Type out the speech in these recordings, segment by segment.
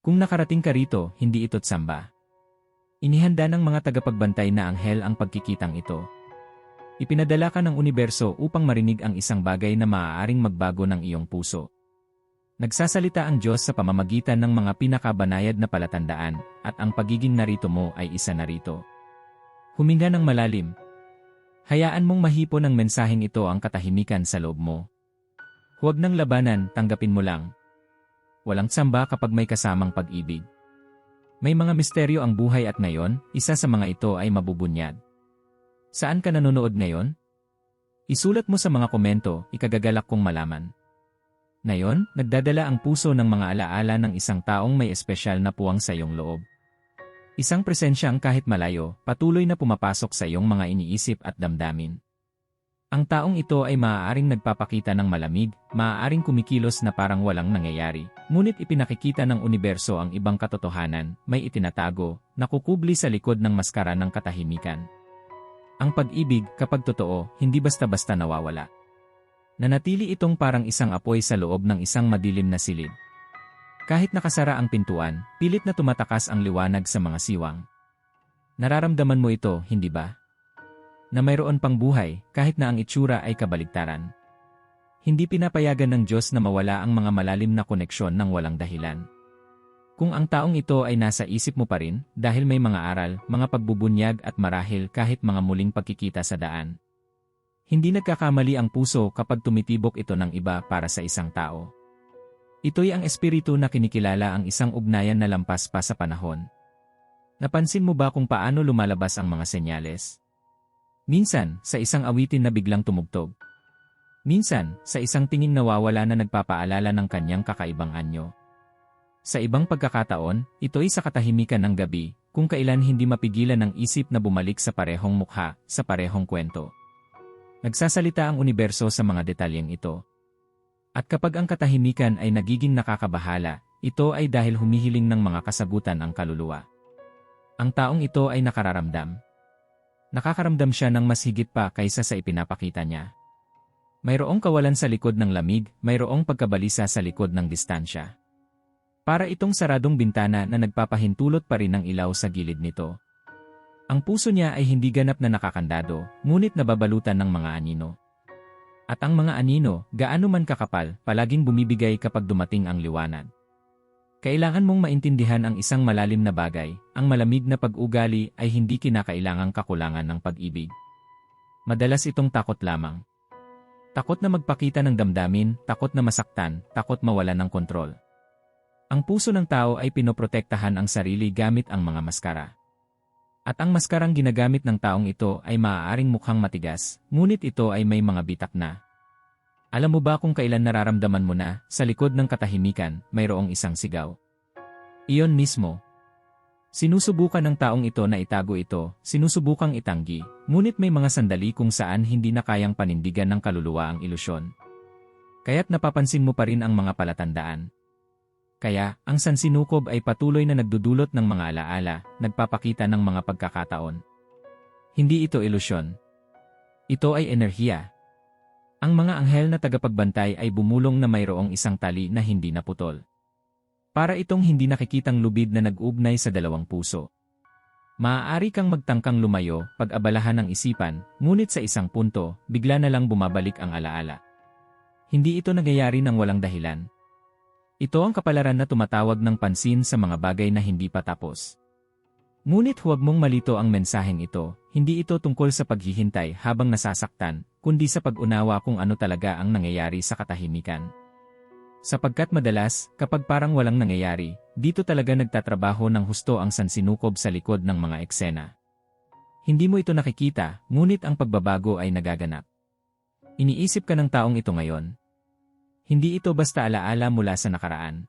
Kung nakarating ka rito, hindi ito't samba. Inihanda ng mga tagapagbantay na anghel ang pagkikitang ito. Ipinadala ka ng universo upang marinig ang isang bagay na maaaring magbago ng iyong puso. Nagsasalita ang Diyos sa pamamagitan ng mga pinakabanayad na palatandaan, at ang pagiging narito mo ay isa narito. Huminga ng malalim. Hayaan mong mahipo ng mensaheng ito ang katahimikan sa loob mo. Huwag nang labanan, tanggapin mo lang. Walang samba kapag may kasamang pag-ibig. May mga misteryo ang buhay at ngayon, isa sa mga ito ay mabubunyad. Saan ka nanonood ngayon? Isulat mo sa mga komento, ikagagalak kong malaman. Ngayon, nagdadala ang puso ng mga alaala ng isang taong may espesyal na puwang sa iyong loob. Isang presensya ang kahit malayo, patuloy na pumapasok sa iyong mga iniisip at damdamin. Ang taong ito ay maaaring nagpapakita ng malamig, maaaring kumikilos na parang walang nangyayari, ngunit ipinakikita ng universo ang ibang katotohanan, may itinatago, nakukubli sa likod ng maskara ng katahimikan. Ang pag-ibig, kapag totoo, hindi basta-basta nawawala. Nanatili itong parang isang apoy sa loob ng isang madilim na silid. Kahit nakasara ang pintuan, pilit na tumatakas ang liwanag sa mga siwang. Nararamdaman mo ito, hindi ba? Na mayroon pang buhay, kahit na ang itsura ay kabaligtaran. Hindi pinapayagan ng Diyos na mawala ang mga malalim na koneksyon ng walang dahilan. Kung ang taong ito ay nasa isip mo pa rin, dahil may mga aral, mga pagbubunyag at marahil kahit mga muling pagkikita sa daan, hindi nagkakamali ang puso kapag tumitibok ito ng iba para sa isang tao. Ito'y ang espiritu na kinikilala ang isang ugnayan na lampas pa sa panahon. Napansin mo ba kung paano lumalabas ang mga senyales? Minsan, sa isang awitin na biglang tumugtog. Minsan, sa isang tingin nawawala na nagpapaalala ng kanyang kakaibang anyo. Sa ibang pagkakataon, ito'y sa katahimikan ng gabi, kung kailan hindi mapigilan ng isip na bumalik sa parehong mukha, sa parehong kwento. Nagsasalita ang universo sa mga detalyeng ito. At kapag ang katahimikan ay nagiging nakakabahala, ito ay dahil humihiling ng mga kasagutan ang kaluluwa. Ang taong ito ay nakararamdam. Nakakaramdam siya ng mas higit pa kaysa sa ipinapakita niya. Mayroong kawalan sa likod ng lamig, mayroong pagkabalisa sa likod ng distansya. Para itong saradong bintana na nagpapahintulot pa rin ng ilaw sa gilid nito. Ang puso niya ay hindi ganap na nakakandado, ngunit nababalutan ng mga anino. At ang mga anino, gaano man kakapal, palaging bumibigay kapag dumating ang liwanag. Kailangan mong maintindihan ang isang malalim na bagay, ang malamig na pag-ugali ay hindi kinakailangang kakulangan ng pag-ibig. Madalas itong takot lamang. Takot na magpakita ng damdamin, takot na masaktan, takot mawalan ng kontrol. Ang puso ng tao ay pinoprotektahan ang sarili gamit ang mga maskara. At ang maskarang ginagamit ng taong ito ay maaaring mukhang matigas, ngunit ito ay may mga bitak na. Alam mo ba kung kailan nararamdaman mo na, sa likod ng katahimikan, mayroong isang sigaw? Iyon mismo. Sinusubukan ng taong ito na itago ito, sinusubukang itanggi, ngunit may mga sandali kung saan hindi na kayang panindigan ng kaluluwa ang ilusyon. Kaya't napapansin mo pa rin ang mga palatandaan. Kaya, ang sansinukob ay patuloy na nagdudulot ng mga alaala, nagpapakita ng mga pagkakataon. Hindi ito ilusyon. Ito ay enerhiya. Ang mga anghel na tagapagbantay ay bumulong na mayroong isang tali na hindi naputol. Para itong hindi nakikitang lubid na nag-ugnay sa dalawang puso. Maaari kang magtangkang lumayo, pag-abalahan ng isipan, ngunit sa isang punto, bigla na lang bumabalik ang alaala. Hindi ito nagyayari ng walang dahilan, ito ang kapalaran na tumatawag ng pansin sa mga bagay na hindi pa tapos. Ngunit huwag mong malito ang mensaheng ito, hindi ito tungkol sa paghihintay habang nasasaktan, kundi sa pag-unawa kung ano talaga ang nangyayari sa katahimikan. Sapagkat madalas, kapag parang walang nangyayari, dito talaga nagtatrabaho ng husto ang sansinukob sa likod ng mga eksena. Hindi mo ito nakikita, ngunit ang pagbabago ay nagaganap. Iniisip ka ng taong ito ngayon, hindi ito basta alaala mula sa nakaraan.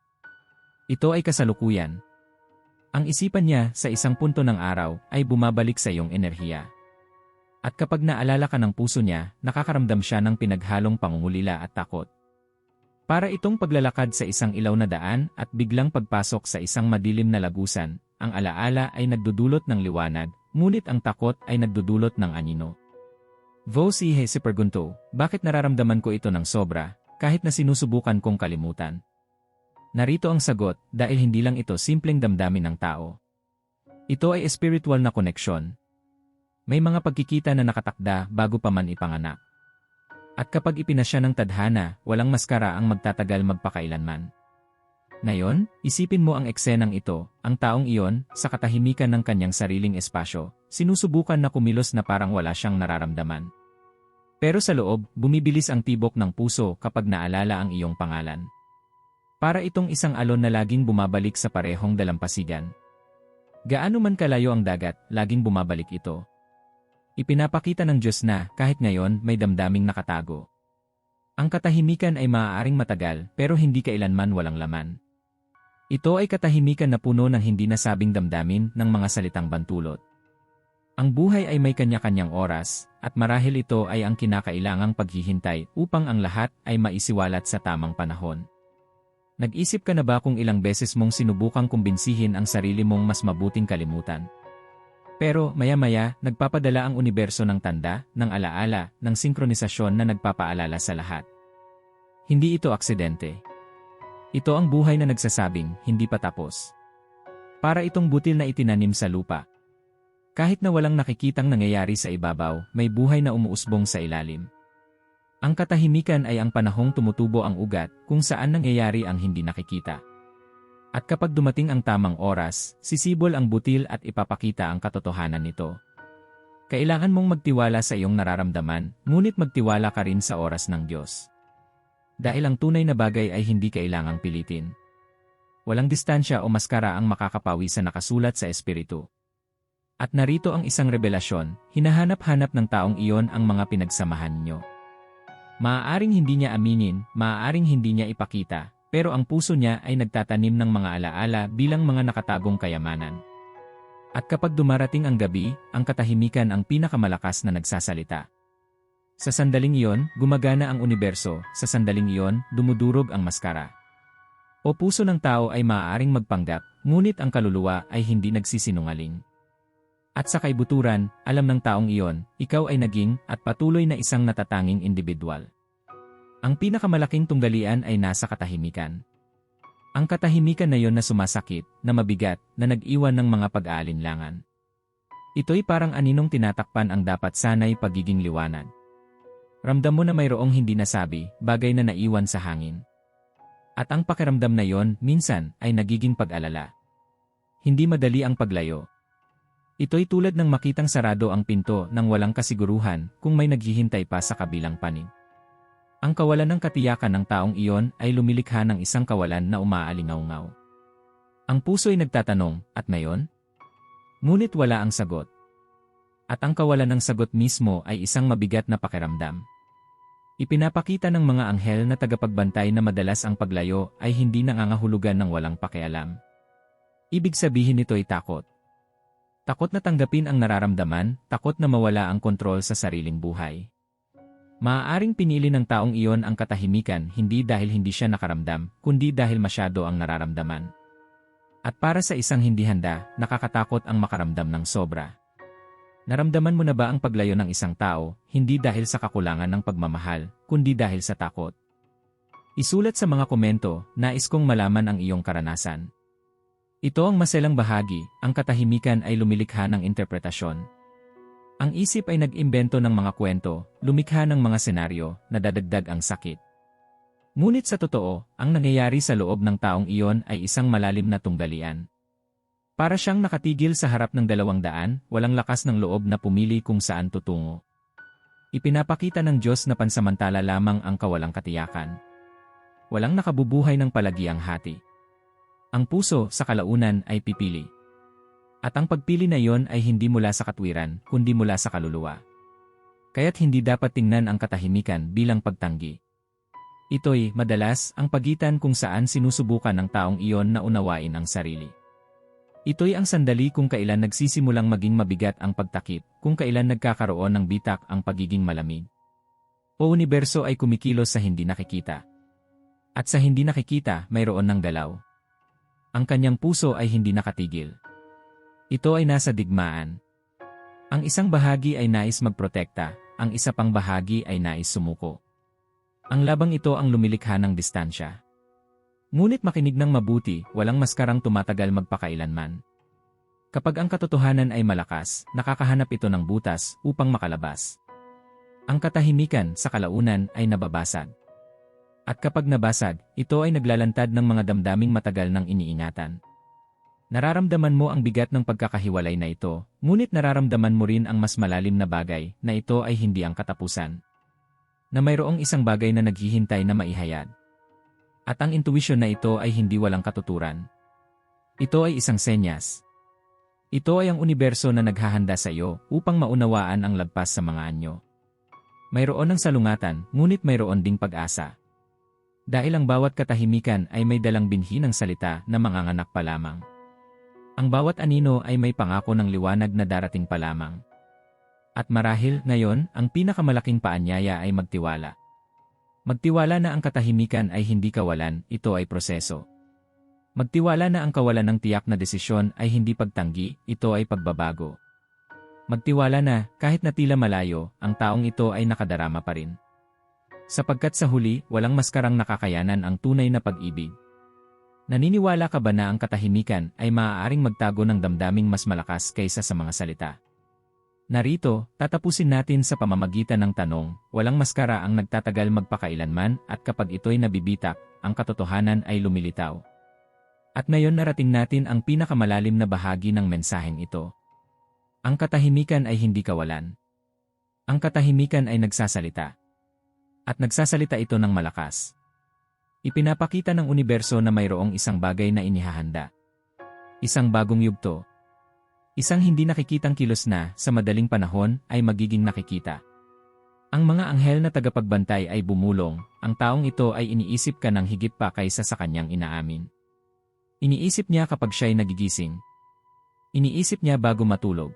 Ito ay kasalukuyan. Ang isipan niya sa isang punto ng araw ay bumabalik sa iyong enerhiya. At kapag naalala ka ng puso niya, nakakaramdam siya ng pinaghalong pangungulila at takot. Para itong paglalakad sa isang ilaw na daan at biglang pagpasok sa isang madilim na lagusan, ang alaala ay nagdudulot ng liwanag, ngunit ang takot ay nagdudulot ng anino. Vo si He si Pergunto, bakit nararamdaman ko ito ng sobra, kahit na sinusubukan kong kalimutan. Narito ang sagot dahil hindi lang ito simpleng damdamin ng tao. Ito ay spiritual na koneksyon. May mga pagkikita na nakatakda bago pa man ipanganak. At kapag ipinasya ng tadhana, walang maskara ang magtatagal magpakailanman. Ngayon, isipin mo ang eksenang ito, ang taong iyon, sa katahimikan ng kanyang sariling espasyo, sinusubukan na kumilos na parang wala siyang nararamdaman. Pero sa loob, bumibilis ang tibok ng puso kapag naalala ang iyong pangalan. Para itong isang alon na laging bumabalik sa parehong dalampasigan. Gaano man kalayo ang dagat, laging bumabalik ito. Ipinapakita ng Diyos na, kahit ngayon, may damdaming nakatago. Ang katahimikan ay maaaring matagal, pero hindi kailanman walang laman. Ito ay katahimikan na puno ng hindi nasabing damdamin ng mga salitang bantulot. Ang buhay ay may kanya-kanyang oras, at marahil ito ay ang kinakailangang paghihintay upang ang lahat ay maisiwalat sa tamang panahon. Nag-isip ka na ba kung ilang beses mong sinubukang kumbinsihin ang sarili mong mas mabuting kalimutan? Pero maya-maya, nagpapadala ang universo ng tanda, ng alaala, ng sinkronisasyon na nagpapaalala sa lahat. Hindi ito aksidente. Ito ang buhay na nagsasabing, hindi pa tapos. Para itong butil na itinanim sa lupa. Kahit na walang nakikitang nangyayari sa ibabaw, may buhay na umuusbong sa ilalim. Ang katahimikan ay ang panahong tumutubo ang ugat kung saan nangyayari ang hindi nakikita. At kapag dumating ang tamang oras, sisibol ang butil at ipapakita ang katotohanan nito. Kailangan mong magtiwala sa iyong nararamdaman, ngunit magtiwala ka rin sa oras ng Diyos. Dahil ang tunay na bagay ay hindi kailangang pilitin. Walang distansya o maskara ang makakapawi sa nakasulat sa Espiritu. At narito ang isang revelasyon, hinahanap-hanap ng taong iyon ang mga pinagsamahan niyo. Maaaring hindi niya aminin, maaaring hindi niya ipakita, pero ang puso niya ay nagtatanim ng mga alaala bilang mga nakatagong kayamanan. At kapag dumarating ang gabi, ang katahimikan ang pinakamalakas na nagsasalita. Sa sandaling iyon, gumagana ang universo, sa sandaling iyon, dumudurog ang maskara. O puso ng tao ay maaaring magpanggap, ngunit ang kaluluwa ay hindi nagsisinungaling. At sa kaibuturan, alam ng taong iyon, ikaw ay naging at patuloy na isang natatanging individual. Ang pinakamalaking tunggalian ay nasa katahimikan. Ang katahimikan na yon na sumasakit, na mabigat, na nag-iwan ng mga pag-aalinlangan. Ito'y parang aninong tinatakpan ang dapat sanay pagiging liwanag. Ramdam mo na mayroong hindi nasabi, bagay na naiwan sa hangin. At ang pakiramdam na yon, minsan, ay nagiging pag-alala. Hindi madali ang paglayo, Ito'y tulad ng makitang sarado ang pinto nang walang kasiguruhan kung may naghihintay pa sa kabilang panig. Ang kawalan ng katiyakan ng taong iyon ay lumilikha ng isang kawalan na umaalingaw-ngaw. Ang puso'y nagtatanong, at ngayon? Ngunit wala ang sagot. At ang kawalan ng sagot mismo ay isang mabigat na pakiramdam. Ipinapakita ng mga anghel na tagapagbantay na madalas ang paglayo ay hindi nangangahulugan ng walang pakialam. Ibig sabihin nito'y takot. Takot na tanggapin ang nararamdaman, takot na mawala ang kontrol sa sariling buhay. Maaaring pinili ng taong iyon ang katahimikan hindi dahil hindi siya nakaramdam, kundi dahil masyado ang nararamdaman. At para sa isang hindi handa, nakakatakot ang makaramdam ng sobra. Naramdaman mo na ba ang paglayo ng isang tao, hindi dahil sa kakulangan ng pagmamahal, kundi dahil sa takot? Isulat sa mga komento, nais kong malaman ang iyong karanasan. Ito ang maselang bahagi, ang katahimikan ay lumilikha ng interpretasyon. Ang isip ay nag-imbento ng mga kwento, lumikha ng mga senaryo, na dadagdag ang sakit. Ngunit sa totoo, ang nangyayari sa loob ng taong iyon ay isang malalim na tunggalian. Para siyang nakatigil sa harap ng dalawang daan, walang lakas ng loob na pumili kung saan tutungo. Ipinapakita ng Diyos na pansamantala lamang ang kawalang katiyakan. Walang nakabubuhay ng palagi ang hati. Ang puso sa kalaunan ay pipili. At ang pagpili na iyon ay hindi mula sa katwiran, kundi mula sa kaluluwa. Kaya't hindi dapat tingnan ang katahimikan bilang pagtanggi. Ito'y, madalas, ang pagitan kung saan sinusubukan ng taong iyon na unawain ang sarili. Ito'y ang sandali kung kailan nagsisimulang maging mabigat ang pagtakip, kung kailan nagkakaroon ng bitak ang pagiging malamig. O universo ay kumikilos sa hindi nakikita. At sa hindi nakikita, mayroon ng dalaw. Ang kanyang puso ay hindi nakatigil. Ito ay nasa digmaan. Ang isang bahagi ay nais magprotekta, ang isa pang bahagi ay nais sumuko. Ang labang ito ang lumilikha ng distansya. Ngunit makinig ng mabuti, walang maskarang tumatagal magpakailanman. Kapag ang katotohanan ay malakas, nakakahanap ito ng butas upang makalabas. Ang katahimikan sa kalaunan ay nababasag. At kapag nabasag, ito ay naglalantad ng mga damdaming matagal ng iniingatan. Nararamdaman mo ang bigat ng pagkakahiwalay na ito, ngunit nararamdaman mo rin ang mas malalim na bagay na ito ay hindi ang katapusan. Na mayroong isang bagay na naghihintay na maihayag. At ang intuition na ito ay hindi walang katuturan. Ito ay isang senyas. Ito ay ang universo na naghahanda sa iyo upang maunawaan ang lagpas sa mga anyo. Mayroon ng salungatan, ngunit mayroon ding pag-asa. Dahil ang bawat katahimikan ay may dalang binhi ng salita na manganganak pa lamang. Ang bawat anino ay may pangako ng liwanag na darating pa lamang. At marahil, ngayon, ang pinakamalaking paanyaya ay magtiwala. Magtiwala na ang katahimikan ay hindi kawalan, ito ay proseso. Magtiwala na ang kawalan ng tiyak na desisyon ay hindi pagtanggi, ito ay pagbabago. Magtiwala na, kahit na tila malayo, ang taong ito ay nakadarama pa rin. Sapagkat sa huli, walang maskarang nakakayanan ang tunay na pag-ibig. Naniniwala ka ba na ang katahimikan ay maaaring magtago ng damdaming mas malakas kaysa sa mga salita? Narito, tatapusin natin sa pamamagitan ng tanong, walang maskara ang nagtatagal magpakailanman at kapag ito'y nabibitak, ang katotohanan ay lumilitaw. At ngayon narating natin ang pinakamalalim na bahagi ng mensaheng ito. Ang katahimikan ay hindi kawalan. Ang katahimikan ay nagsasalita. At nagsasalita ito ng malakas. Ipinapakita ng universo na mayroong isang bagay na inihahanda. Isang bagong yugto. Isang hindi nakikitang kilos na, sa madaling panahon, ay magiging nakikita. Ang mga anghel na tagapagbantay ay bumulong, ang taong ito ay iniisip ka ng higit pa kaysa sa kanyang inaamin. Iniisip niya kapag siya'y nagigising. Iniisip niya bago matulog.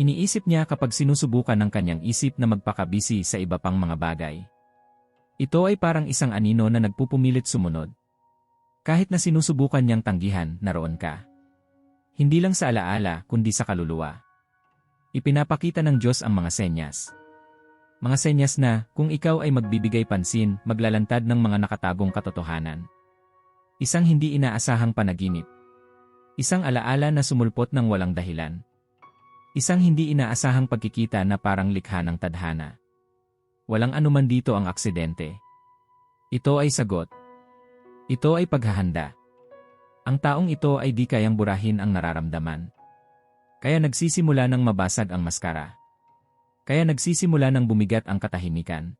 Iniisip niya kapag sinusubukan ng kanyang isip na magpakabisi sa iba pang mga bagay. Ito ay parang isang anino na nagpupumilit sumunod. Kahit na sinusubukan niyang tanggihan, naroon ka. Hindi lang sa alaala, kundi sa kaluluwa. Ipinapakita ng Diyos ang mga senyas. Mga senyas na, kung ikaw ay magbibigay pansin, maglalantad ng mga nakatagong katotohanan. Isang hindi inaasahang panaginip. Isang alaala na sumulpot ng walang dahilan. Isang hindi inaasahang pagkikita na parang likha ng tadhana. Walang anuman dito ang aksidente. Ito ay sagot. Ito ay paghahanda. Ang taong ito ay di kayang burahin ang nararamdaman. Kaya nagsisimula ng mabasag ang maskara. Kaya nagsisimula ng bumigat ang katahimikan.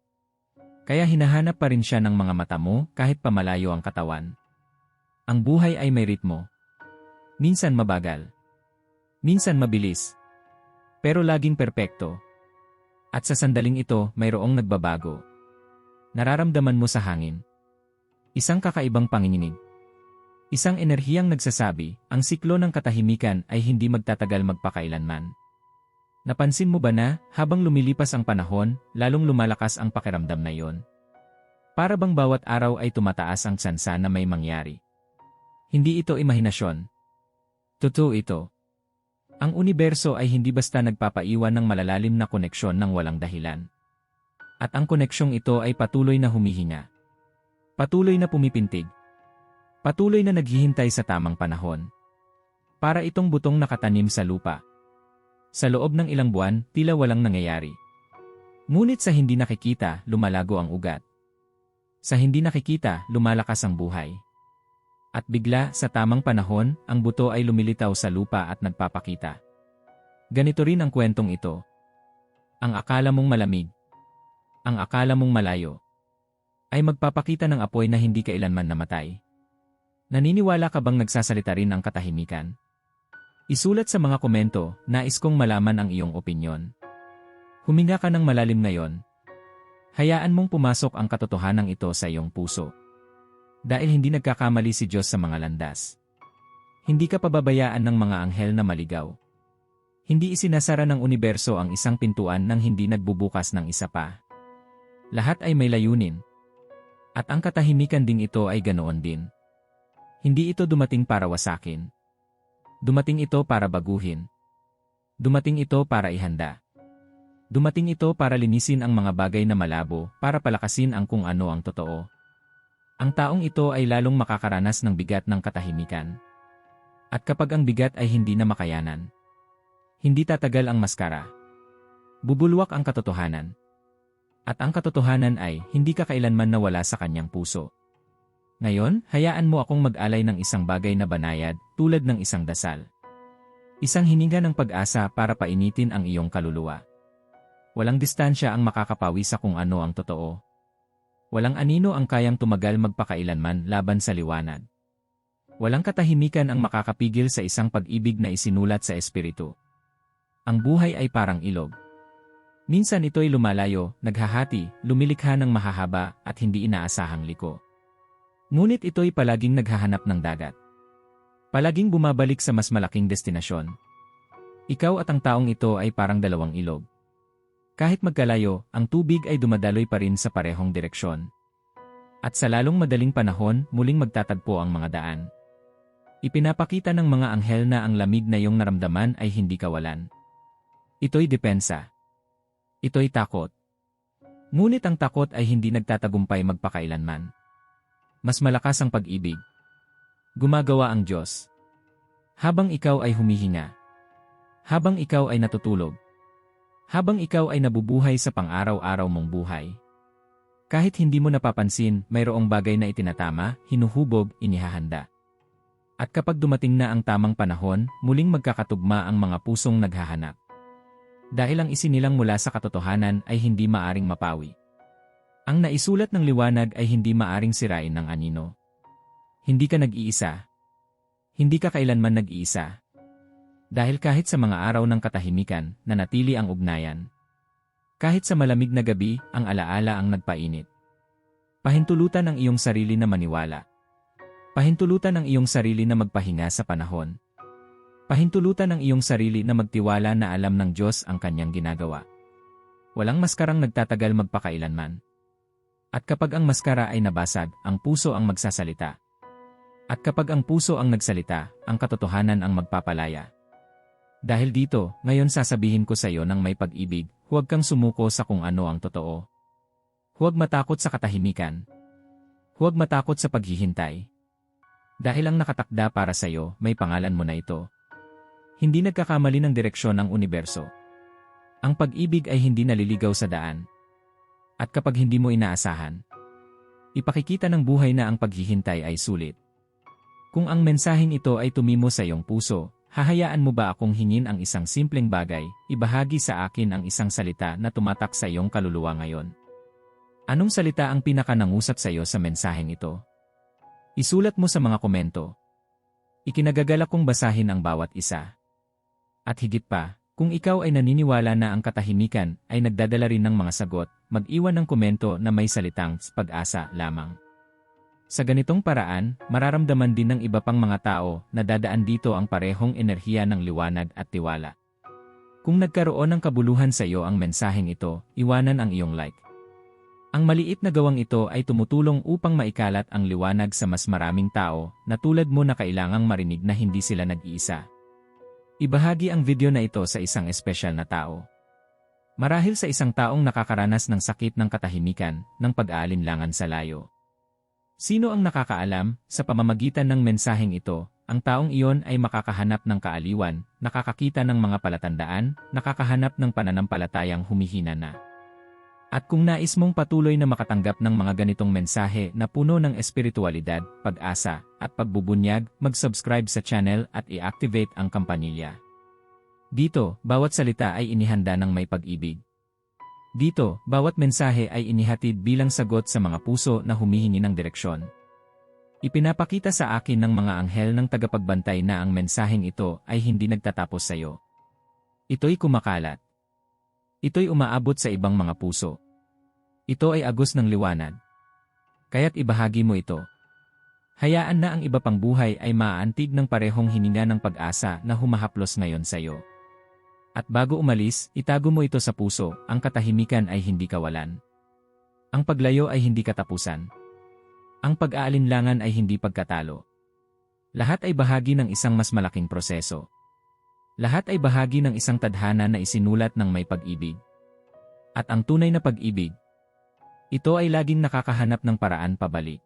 Kaya hinahanap pa rin siya ng mga mata mo kahit pamalayo ang katawan. Ang buhay ay may ritmo. Minsan mabagal. Minsan mabilis. Pero laging perpekto. At sa sandaling ito, mayroong nagbabago. Nararamdaman mo sa hangin. Isang kakaibang panginginig. Isang enerhiyang nagsasabi, ang siklo ng katahimikan ay hindi magtatagal magpakailanman. Napansin mo ba na, habang lumilipas ang panahon, lalong lumalakas ang pakiramdam na iyon? Para bang bawat araw ay tumataas ang tsansa na may mangyari? Hindi ito imahinasyon. Totoo ito. Ang universo ay hindi basta nagpapaiwan ng malalalim na koneksyon ng walang dahilan. At ang koneksyong ito ay patuloy na humihinga. Patuloy na pumipintig. Patuloy na naghihintay sa tamang panahon. Para itong butong nakatanim sa lupa. Sa loob ng ilang buwan, tila walang nangyayari. Ngunit sa hindi nakikita, lumalago ang ugat. Sa hindi nakikita, lumalakas ang buhay. At bigla, sa tamang panahon, ang buto ay lumilitaw sa lupa at nagpapakita. Ganito rin ang kwentong ito. Ang akala mong malamig, ang akala mong malayo, ay magpapakita ng apoy na hindi kailanman namatay. Naniniwala ka bang nagsasalita rin ang katahimikan? Isulat sa mga komento, nais kong malaman ang iyong opinyon. Huminga ka ng malalim ngayon. Hayaan mong pumasok ang katotohanan ito sa iyong puso. Dahil hindi nagkakamali si Diyos sa mga landas. Hindi ka pababayaan ng mga anghel na maligaw. Hindi isinasara ng universo ang isang pintuan nang hindi nagbubukas ng isa pa. Lahat ay may layunin. At ang katahimikan ding ito ay ganoon din. Hindi ito dumating para wasakin. Dumating ito para baguhin. Dumating ito para ihanda. Dumating ito para linisin ang mga bagay na malabo, para palakasin ang kung ano ang totoo. Ang taong ito ay lalong makakaranas ng bigat ng katahimikan. At kapag ang bigat ay hindi na makayanan, hindi tatagal ang maskara. Bubulwak ang katotohanan. At ang katotohanan ay hindi ka kailanman nawala sa kanyang puso. Ngayon, hayaan mo akong mag-alay ng isang bagay na banayad tulad ng isang dasal. Isang hininga ng pag-asa para painitin ang iyong kaluluwa. Walang distansya ang makakapawi sa kung ano ang totoo. Walang anino ang kayang tumagal magpakailanman laban sa liwanag. Walang katahimikan ang makakapigil sa isang pag-ibig na isinulat sa espiritu. Ang buhay ay parang ilog. Minsan ito'y lumalayo, naghahati, lumilikha ng mahahaba at hindi inaasahang liko. Ngunit ito'y palaging naghahanap ng dagat. Palaging bumabalik sa mas malaking destinasyon. Ikaw at ang taong ito ay parang dalawang ilog. Kahit magkalayo, ang tubig ay dumadaloy pa rin sa parehong direksyon. At sa lalong madaling panahon, muling magtatagpo ang mga daan. Ipinapakita ng mga anghel na ang lamig na iyong naramdaman ay hindi kawalan. Ito'y depensa. Ito'y takot. Ngunit ang takot ay hindi nagtatagumpay magpakailanman. Mas malakas ang pag-ibig. Gumagawa ang Diyos. Habang ikaw ay humihinga. Habang ikaw ay natutulog. Habang ikaw ay nabubuhay sa pang-araw-araw mong buhay. Kahit hindi mo napapansin, mayroong bagay na itinatama, hinuhubog, inihahanda. At kapag dumating na ang tamang panahon, muling magkakatugma ang mga pusong naghahanap. Dahil ang isinilang mula sa katotohanan ay hindi maaring mapawi. Ang naisulat ng liwanag ay hindi maaring sirain ng anino. Hindi ka nag-iisa. Hindi ka kailanman nag-iisa. Dahil kahit sa mga araw ng katahimikan, nanatili ang ugnayan. Kahit sa malamig na gabi, ang alaala ang nagpainit. Pahintulutan ang iyong sarili na maniwala. Pahintulutan ang iyong sarili na magpahinga sa panahon. Pahintulutan ang iyong sarili na magtiwala na alam ng Diyos ang kanyang ginagawa. Walang maskarang nagtatagal magpakailanman. At kapag ang maskara ay nabasag, ang puso ang magsasalita. At kapag ang puso ang nagsalita, ang katotohanan ang magpapalaya. Dahil dito, ngayon sasabihin ko sa iyo ng may pag-ibig, huwag kang sumuko sa kung ano ang totoo. Huwag matakot sa katahimikan. Huwag matakot sa paghihintay. Dahil ang nakatakda para sa iyo, may pangalan mo na ito. Hindi nagkakamali ng direksyon ang universo. Ang pag-ibig ay hindi naliligaw sa daan. At kapag hindi mo inaasahan, ipakikita ng buhay na ang paghihintay ay sulit. Kung ang mensaheng ito ay tumimo sa iyong puso, hahayaan mo ba akong hingin ang isang simpleng bagay, ibahagi sa akin ang isang salita na tumatak sa iyong kaluluwa ngayon? Anong salita ang pinakanangusap sa iyo sa mensaheng ito? Isulat mo sa mga komento. Ikinagagalak kong basahin ang bawat isa. At higit pa, kung ikaw ay naniniwala na ang katahimikan ay nagdadala rin ng mga sagot, mag-iwan ng komento na may salitang pag-asa lamang. Sa ganitong paraan, mararamdaman din ng iba pang mga tao na dadaan dito ang parehong enerhiya ng liwanag at tiwala. Kung nagkaroon ng kabuluhan sa iyo ang mensaheng ito, iwanan ang iyong like. Ang maliit na gawang ito ay tumutulong upang maikalat ang liwanag sa mas maraming tao na tulad mo na kailangang marinig na hindi sila nag-iisa. Ibahagi ang video na ito sa isang espesyal na tao. Marahil sa isang taong nakakaranas ng sakit ng katahimikan, ng pag-aalinlangan sa layo. Sino ang nakakaalam, sa pamamagitan ng mensaheng ito, ang taong iyon ay makakahanap ng kaaliwan, nakakakita ng mga palatandaan, nakakahanap ng pananampalatayang humihina na. At kung nais mong patuloy na makatanggap ng mga ganitong mensahe na puno ng espiritualidad, pag-asa, at pagbubunyag, mag-subscribe sa channel at i-activate ang kampanilya. Dito, bawat salita ay inihanda ng may pag-ibig. Dito, bawat mensahe ay inihatid bilang sagot sa mga puso na humihingi ng direksyon. Ipinapakita sa akin ng mga anghel ng tagapagbantay na ang mensaheng ito ay hindi nagtatapos sa iyo. Ito'y kumakalat. Ito'y umaabot sa ibang mga puso. Ito ay agos ng liwanag. Kaya't ibahagi mo ito. Hayaan na ang iba pang buhay ay maaantig ng parehong hininga ng pag-asa na humahaplos ngayon sa iyo. At bago umalis, itago mo ito sa puso, ang katahimikan ay hindi kawalan. Ang paglayo ay hindi katapusan. Ang pag-aalinlangan ay hindi pagkatalo. Lahat ay bahagi ng isang mas malaking proseso. Lahat ay bahagi ng isang tadhana na isinulat ng may pag-ibig. At ang tunay na pag-ibig, ito ay laging nakakahanap ng paraan pabalik.